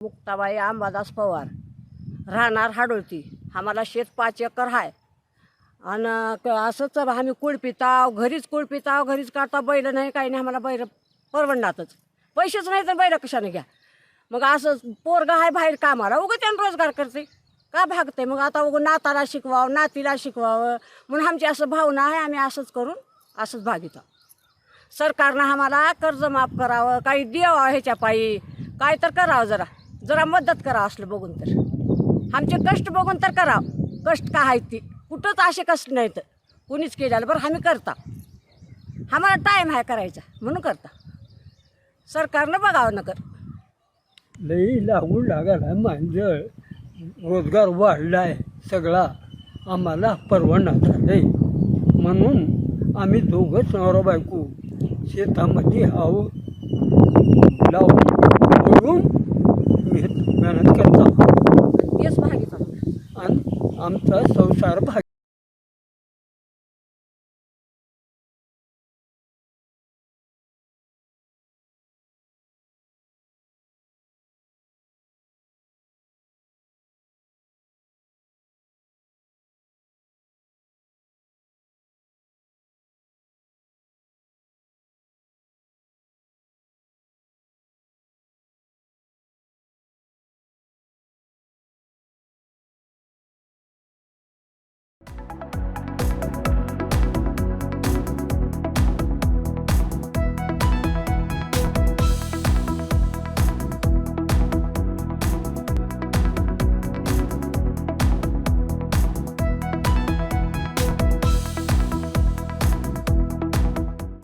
मुक्ताबाई अंबादास पवार. राहणार हाडोळती. आम्हाला शेत पाच एकर आहे आणि असंच आम्ही कुळपिताव घरीच कुळपिताव घरीच काढता बैल नाही काही नाही आम्हाला बैल परवडणारच. पैसेच नाही तर बैल कशाने घ्या? मग असं पोरगा आहे बाहेर कामाला उगं त्यानं रोजगार करते. का भागते मग आता उगं नाताला शिकवावं नातीला शिकवावं. म्हणून आमची असं भावना आहे आम्ही असंच करून असंच भागित सरकारनं आम्हाला कर्ज माफ करावं काही द्यावं ह्याच्या पायी. काय तर करावं जरा. जरा मदत करा असलं बघून तर. आमचे कष्ट बघून तर करा. कष्ट का आहेत ते? कुठंच असे कष्ट नाहीत. कुणीच केल्याला बरं आम्ही करता. आम्हाला टाईम आहे करायचा म्हणून करता. सरकारनं बघावं नकर. कर लई लागून लागायला मांजळ रोजगार वाढलाय सगळा. आम्हाला परवडणार झालंय म्हणून आम्ही दोघंच नवरा बायको शेतामध्ये आहोत लावून मेहनत करता. आणि आमचा संसार भाग